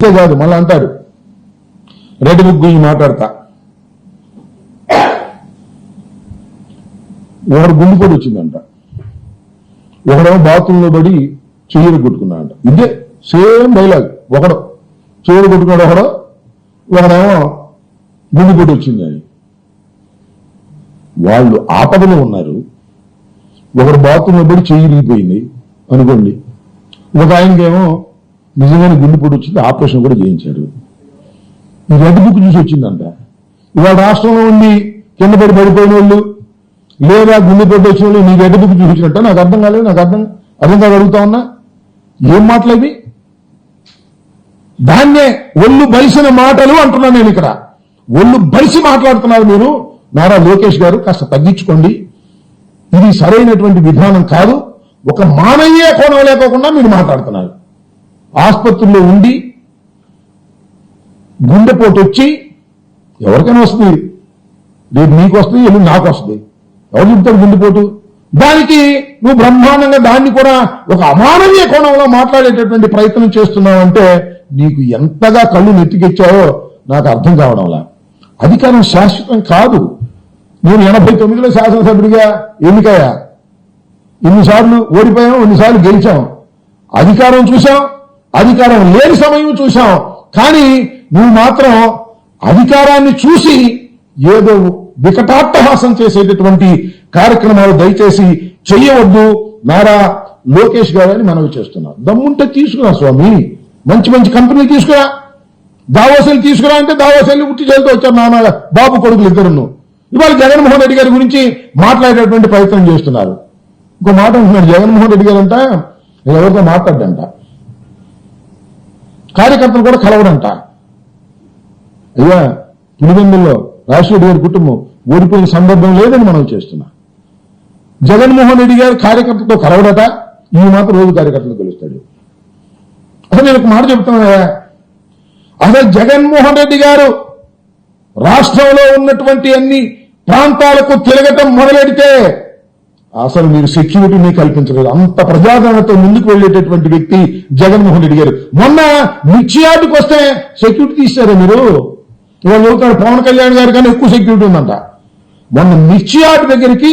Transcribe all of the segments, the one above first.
అంతే కాదు మళ్ళీ అంటాడు రెడ్ బుక్ గురించి మాట్లాడతా. ఒకడు గుండు కూడా వచ్చిందంట. ఒకడేమో బాత్రూంలో పడి చెయ్యలు కొట్టుకున్నాడంట. ఇదే సేమ్ డైలాగ్ ఒకడు చెయ్యలు కొట్టుకున్నాడు ఒకడు ఒకడేమో గుండెపోటు వచ్చింది అని. వాళ్ళు ఆపదలో ఉన్నారు. ఒకడు బాత్రూంలో పడి చెయ్యి ఇరిగిపోయింది అనుకోండి. ఒక ఆయనకేమో నిజమైన గుండెపోటు వచ్చింది ఆపరేషన్ కూడా చేయించాడు. ఈ రెడ్ బుక్ చూసి వచ్చిందంట. ఇవాళ రాష్ట్రంలో ఉండి కింద పడి పడిపోయిన వాళ్ళు లేదా గుండెపోటు వచ్చిన వాళ్ళు నీ రెడ్ బుక్ చూపించినట్ట? నాకు అర్థం కాలేదు నాకు అర్థం అర్థం కాగలుగుతా ఉన్నా? ఏం మాటలు దాన్నే ఒళ్ళు బలిసిన మాటలు అంటున్నాను నేను ఇక్కడ. ఒళ్ళు బలిసి మాట్లాడుతున్నారు మీరు. నారా లోకేష్ గారు కాస్త తగ్గించుకోండి. ఇది సరైనటువంటి విధానం కాదు. ఒక మానవీయ కోణం లేకోకుండా మీరు మాట్లాడుతున్నారు. ఆసుపత్రిలో ఉండి గుండెపోటు వచ్చి ఎవరికైనా వస్తుంది. రేపు నీకు వస్తుంది ఎల్లు నాకు వస్తుంది ఎవరు చెప్తాడు గుండెపోటు? దానికి నువ్వు బ్రహ్మాండంగా దాన్ని కూడా ఒక అమానవీయ కోణంలో మాట్లాడేటటువంటి ప్రయత్నం చేస్తున్నావంటే నీకు ఎంతగా కళ్ళు నెత్తికెచ్చావో నాకు అర్థం కావడంలా. అధికారం శాశ్వతం కాదు. నేను ఎనభై తొమ్మిదిలో శాసనసభ్యుడిగా ఎన్నికయ్యా? ఎన్నిసార్లు ఓడిపోయాం ఎన్నిసార్లు గెలిచాం అధికారం చూసాం అధికారం లేని సమయం చూశాం. కానీ నువ్వు మాత్రం అధికారాన్ని చూసి ఏదో వికటాట్టహాసం చేసేటటువంటి కార్యక్రమాలు దయచేసి చెయ్యవద్దు. నారా లోకేష్ గారని మనవి చేస్తున్నారు. దమ్ముంటే తీసుకురా స్వామి. మంచి మంచి కంపెనీలు తీసుకురా. దావాసెల్లి తీసుకురా అంటే దావాసెల్లి ఉట్టి చేతితో వచ్చారు నాన్న బాబు కొడుకులు ఇద్దరును. ఇవాళ జగన్మోహన్ రెడ్డి గారి గురించి మాట్లాడేటువంటి ప్రయత్నం చేస్తున్నారు. ఇంకో మాట అంటున్నాడు జగన్మోహన్ రెడ్డి గారు అంట ఎవరితో మాట్లాడంట కార్యకర్తలు కూడా కలవడంట. అయ్యా పులివెందుల్లో రాజశేఖర గారి కుటుంబం ఓడిపోయిన సందర్భం లేదని మనం చేస్తున్నా. జగన్మోహన్ రెడ్డి గారు కార్యకర్తలతో కలవడట ఈ మాత్రం రోజు కార్యకర్తలు కలుస్తాడు. అసలు నేను ఒక మాట చెప్తున్నా అసలు జగన్మోహన్ రెడ్డి గారు రాష్ట్రంలో ఉన్నటువంటి అన్ని ప్రాంతాలకు తిరగటం మొదలెడితే అసలు మీరు సెక్యూరిటీని కల్పించలేదు అంత ప్రజాదరణతో ముందుకు వెళ్ళేటటువంటి వ్యక్తి జగన్మోహన్ రెడ్డి గారు. మొన్న మిర్చియాటికి వస్తే సెక్యూరిటీ తీశారా మీరు? ఇవాళ చెబుతాడు పవన్ కళ్యాణ్ గారి కన్నా ఎక్కువ సెక్యూరిటీ ఉందంట. మొన్న మిర్చియాటు దగ్గరికి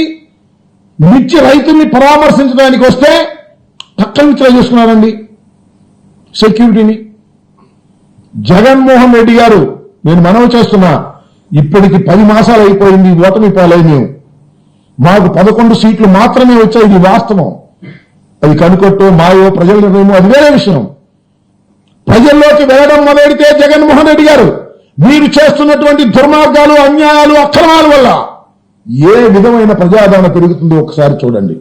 మిర్చి రైతుల్ని పరామర్శించడానికి వస్తే పక్కన ట్రై చేసుకున్నారండి సెక్యూరిటీని జగన్మోహన్ రెడ్డి గారు నేను మనవి చేస్తున్నా ఇప్పటికి పది మాసాలు అయిపోయింది ఓటమి పాలై మేము మాకు పదకొండు సీట్లు మాత్రమే వచ్చాయి ఇది వాస్తవం. అది కనుకొట్టు మాయో ప్రజల నిర్ణయమో అది వేరే విషయం. ప్రజల్లోకి వెళ్ళడం మొదలెడితే జగన్మోహన్ రెడ్డి గారు మీరు చేస్తున్నటువంటి దుర్మార్గాలు అన్యాయాలు అక్రమాల వల్ల ఏ విధమైన ప్రజాదరణ పెరుగుతుందో ఒకసారి చూడండి.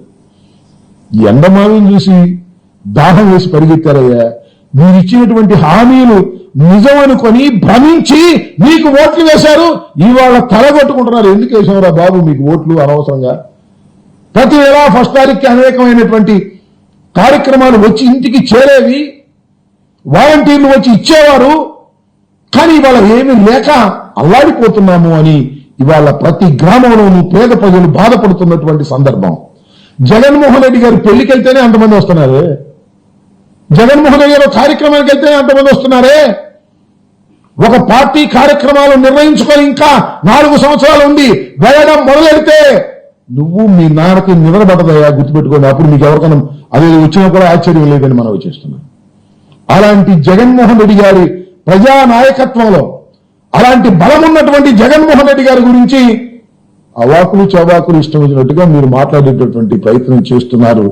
ఎండమావిని చూసి దాహం వేసి పరిగెత్తారయ్యా. మీరు ఇచ్చినటువంటి హామీలు నిజం అనుకొని భ్రమించి మీకు ఓట్లు వేశారు ఇవాళ తలగొట్టుకుంటున్నారు. ఎందుకు వేసావురా బాబు మీకు ఓట్లు అనవసరంగా? ప్రతి నెల ఫస్ట్ తారీఖుకి అనేకమైనటువంటి కార్యక్రమాలు వచ్చి ఇంటికి చేరేవి వాలంటీర్లు వచ్చి ఇచ్చేవారు కానీ ఇవాళ ఏమీ లేక అల్లాడిపోతున్నాము అని ఇవాళ ప్రతి గ్రామంలోనూ పేద ప్రజలు బాధపడుతున్నటువంటి సందర్భం. జగన్మోహన్ రెడ్డి గారు పెళ్ళికి వెళ్తేనే అంతమంది వస్తున్నారు. జగన్మోహన్ రెడ్డి గారు కార్యక్రమానికి వెళ్తే అంతమంది వస్తున్నారే? ఒక పార్టీ కార్యక్రమాలు నిర్వహించుకొని ఇంకా నాలుగు సంవత్సరాలు ఉండి వెళ్ళడం మొదలెడితే నువ్వు మీ నాన్నకి నిద్రపడదయా గుర్తుపెట్టుకోండి. అప్పుడు మీకు ఎవరికైనా అది వచ్చినా కూడా ఆశ్చర్యం లేదని మనం చేస్తున్నాం అలాంటి జగన్మోహన్ రెడ్డి గారి ప్రజా నాయకత్వంలో అలాంటి బలం ఉన్నటువంటి జగన్మోహన్ రెడ్డి గారి గురించి అవాకులు చవాకులు ఇష్టం వచ్చినట్టుగా మీరు మాట్లాడేటటువంటి ప్రయత్నం చేస్తున్నారు.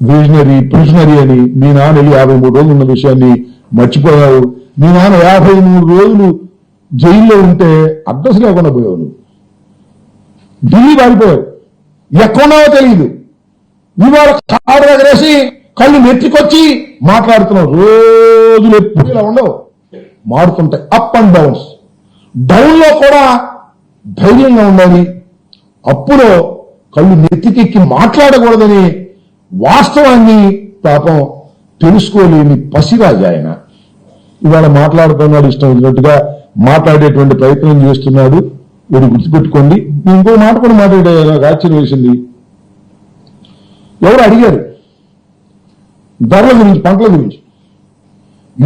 విజనరీ ప్రిజనరీ అని మీ నాన్న వెళ్ళి యాభై మూడు రోజులు ఉన్న విషయాన్ని మర్చిపోయావు మీ నాన్న యాభై మూడు రోజులు జైల్లో ఉంటే అడ్రస్ లేకుండా పోయావు నువ్వు ఢిల్లీ పారిపోయావు ఎక్కడున్నావో తెలియదు ఇవాళ కారు ఎగరేసి కళ్ళు నెత్తికొచ్చి మాట్లాడుతున్నావు. రోజులు ఎప్పుడు ఇలా ఉండవు. మారుతుంటాయి. అప్ అండ్ డౌన్స్ డౌన్లో కూడా ధైర్యంగా ఉండాలి. అప్పులో కళ్ళు నెత్తికెక్కి మాట్లాడకూడదని వాస్తవాన్ని పాపం తెలుసుకోలేని పసిరాజు ఆయన. ఇవాళ మాట్లాడుతున్నాడు ఇష్టం వచ్చినట్టుగా మాట్లాడేటువంటి ప్రయత్నం చేస్తున్నాడు. వీడు గుర్తుపెట్టుకోండి. నేను ఇంకో మాట కూడా మాట్లాడే నాకు ఆశ్చర్యం వేసింది. ఎవరు అడిగారు? ధరల గురించి పంటల గురించి.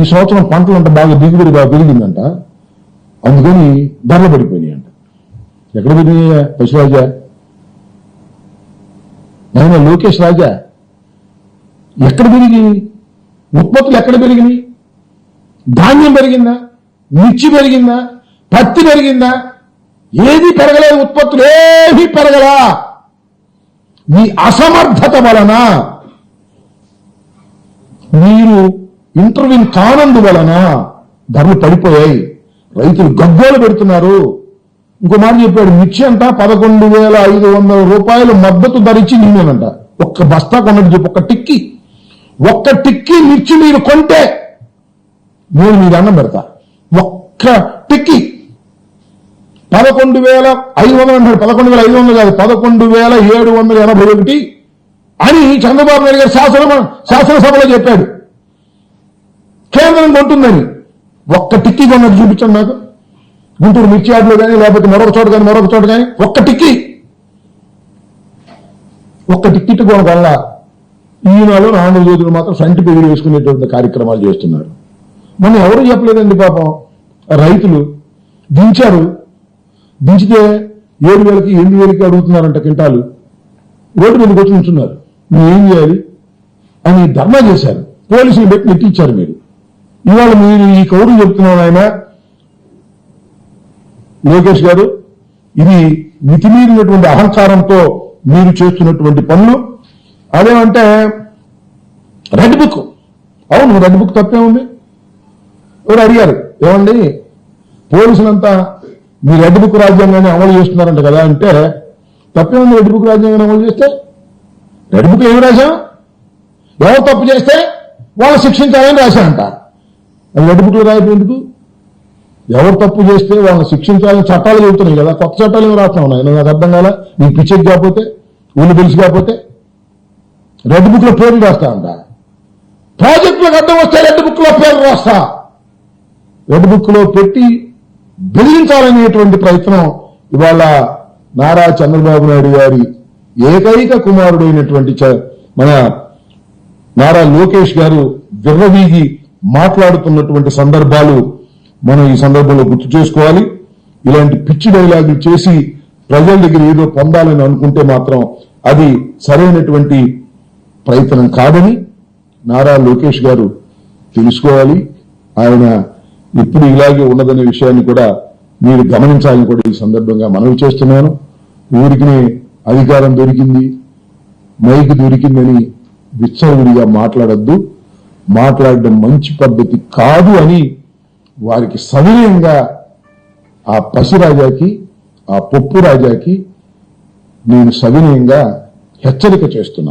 ఈ సంవత్సరం పంటలు అంట బాగా దిగుబడి బాగా పెరిగిందంట. అందుకని ధరలు పడిపోయినాయి అంట. ఎక్కడ పెరిగినాయా పశురాజా నాయన లోకేష్ రాజా? ఎక్కడ పెరిగినాయి? ఉత్పత్తులు ఎక్కడ పెరిగినాయి? ధాన్యం పెరిగిందా? మిర్చి పెరిగిందా? పత్తి పెరిగిందా? ఏది పెరగలేదు ఉత్పత్తులు ఏమీ పెరగలా? మీ అసమర్థత వలన మీరు ఇంటర్వ్యూ కానందు వలన ధరలు పడిపోయాయి. రైతులు గగ్గోలు పెడుతున్నారు. ఇంకో మాట చెప్పాడు మిర్చి అంట పదకొండు వేల ఐదు వందల రూపాయలు మద్దతు ధరించి నిన్నేనంట ఒక్క బస్తా కొన్నట్టు చెప్పు ఒక్క టిక్కి. ఒక్క టిక్కి మిర్చి మీరు కొంటే నేను మీకు అన్నం పెడతా. ఒక్క టిక్కి పదకొండు వేల ఐదు వందలు అంటాడు పదకొండు వేల ఐదు వందలు కాదు పదకొండు వేల ఏడు వందల ఎనభై ఒకటి అని చంద్రబాబు నాయుడు గారు శాసన శాసనసభలో చెప్పాడు. కేంద్రం కొంటుందని. ఒక్క టిక్కీ కొన్నది చూపించండి నాకు. గుంటూరు మిర్చి యార్డులో కానీ లేకపోతే మరొక చోట కానీ మరొక చోట కానీ ఒక్క టిక్కీ. ఒక్క టిక్కెట్ కొనగల ఈనాడు ఆంధ్రజ్యోతులు మాత్రం ఫ్రంట్ పేజీ వేసుకునేటువంటి కార్యక్రమాలు చేస్తున్నారు. మొన్న ఎవరు చెప్పలేదండి పాపం? రైతులు దించారు. దించితే ఏడు వేలకి ఎనిమిది వేలకి అడుగుతున్నారంట కింటాలు రోడ్డు మీదకి వచ్చి ఉంటున్నారు మీరు ఏం చేయాలి? అని ధర్నా చేశారు. పోలీసులు పెట్టి నెట్టించారు మీరు. ఇవాళ మీరు ఈ కౌరు చెప్తున్నాను ఆయన. లోకేష్ గారు ఇది మితిమీరినటువంటి అహంకారంతో మీరు చేస్తున్నటువంటి పనులు. అదేమంటే రెడ్ బుక్ అవును రెడ్ బుక్ తప్పే ఉంది. ఎవరు అడిగారు? ఏమండి? పోలీసులంతా మీ రెడ్ బుక్ రాజ్యాంగాన్ని అమలు చేస్తున్నారంట కదా అంటే తప్పే ఉంది రెడ్ బుక్ రాజ్యాంగాన్ని అమలు చేస్తే? రెడ్ బుక్ ఏమి రాశాం? ఎవరు తప్పు చేస్తే వాళ్ళు శిక్షించాలని రాశారంట. అది రెడ్ బుక్లో రాయడం ఎందుకు? ఎవరు తప్పు చేస్తే వాళ్ళని శిక్షించాలని చట్టాలు చెబుతున్నాయి కదా కొత్త చట్టాలు ఏమి రాస్తా ఉన్నాయి? నాకు అర్థం కాల? నీకు పిచ్చెక్ కాకపోతే ఊళ్ళు పిలిచి కాకపోతే రెడ్ బుక్లో పేర్లు రాస్తా ఉందా ప్రాజెక్టులకు అర్థం వస్తే రెడ్ బుక్లో పేర్లు రాస్తా. రెడ్ బుక్లో పెట్టి బెదిరించాలనేటువంటి ప్రయత్నం ఇవాళ నారా చంద్రబాబు నాయుడు గారి ఏకైక కుమారుడైనటువంటి చ- మన నారా లోకేష్ గారు విర్రవీగి మాట్లాడుతున్నటువంటి సందర్భాలు మనం ఈ సందర్భంలో గుర్తు చేసుకోవాలి. ఇలాంటి పిచ్చి డైలాగులు చేసి ప్రజల దగ్గర ఏదో పొందాలని అనుకుంటే మాత్రం అది సరైనటువంటి ప్రయత్నం కాదని నారా లోకేష్ గారు తెలుసుకోవాలి. ఆయన ఇప్పుడు ఇలాగే ఉన్నదనే విషయాన్ని కూడా మీరు గమనించాలని కూడా ఈ సందర్భంగా మనవి చేస్తున్నాను. ఊరికి అధికారం దొరికింది మైకి దొరికిందని విచ్చలవిడిగా మాట్లాడద్దు. మాట్లాడడం మంచి పద్ధతి కాదు అని వారికి సవినయంగా ఆ పసిరాజాకి ఆ పొప్పు రాజాకి నేను సవినయంగా హెచ్చరిక చేస్తున్నాను.